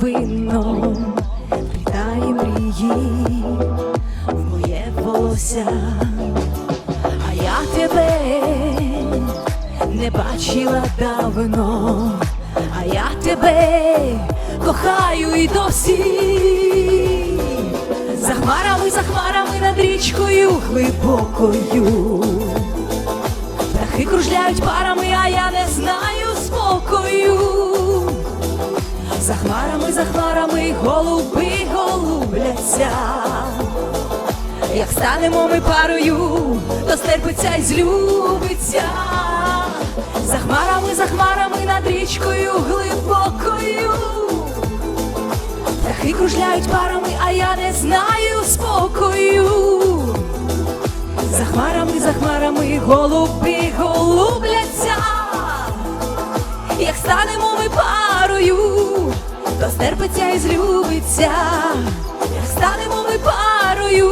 вином Вітає мрії в моє волосся, а я тебе не бачила давно, а я тебе кохаю і досі. За хмарами, за хмарами над річкою глибокою. Птахи кружляють парами, а я не знаю спокою. За хмарами, за хмарами голуби голубляться. Як станемо ми парою, то стерпиться й злюбиться. За хмарами, за хмарами над річкою глибокою. Птахи кружляють парами, а я не знаю спокою. За хмарами, за хмарами голуби голубляться. Як станемо то стерпиться і злюбиться. Станемо ми парою,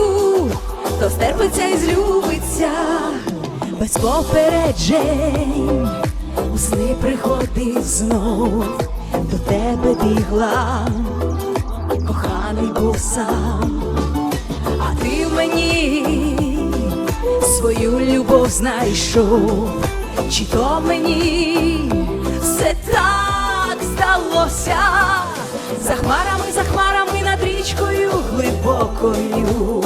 то стерпиться і злюбиться. Без попереджень. У сни приходив знов, до тебе бігла, коханий був сам, а ти в мені свою любов знайшов, чи то мені все так здалося, за хмарами, за хмарами над річкою глибокою.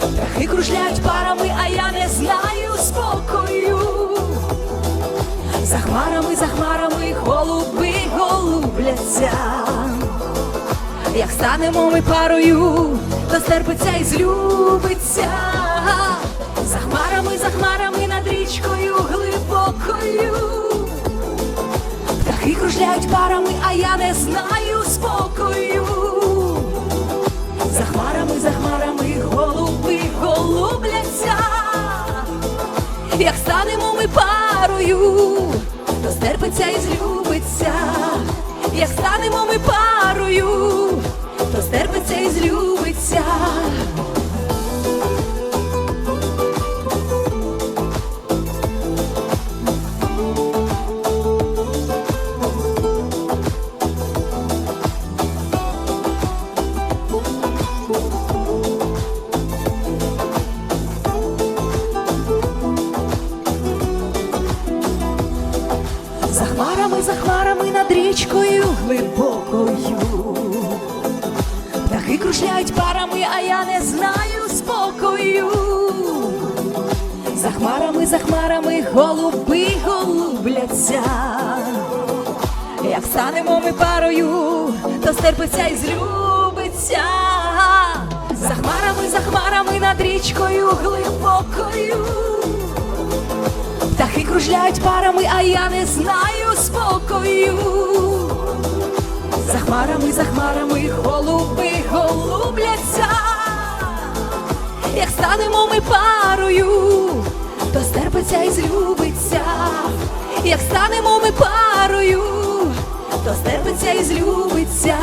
Птахи кружляють парами, а я не знаю спокою. За хмарами, за хмарами голуби голубляться. Як станемо ми парою, то стерпиться і злюбиться. За хмарами, за хмарами парами, а я не знаю спокою. За хмарами, за хмарами голуби голубляться. Як станемо ми парою, то стерпиться і злюбиться. Як станемо ми парою, над річкою глибокою. Птахи кружляють парами, а я не знаю спокою. За хмарами, за хмарами голуби голубляться. Як станемо ми парою, то стерпиться і злюбиться. За хмарами, за хмарами над річкою глибокою. Кружляють парами, а я не знаю спокою. За хмарами, за хмарами голуби голубляться. Як станемо ми парою, то стерпиться і злюбиться. Як станемо ми парою, то стерпиться і злюбиться.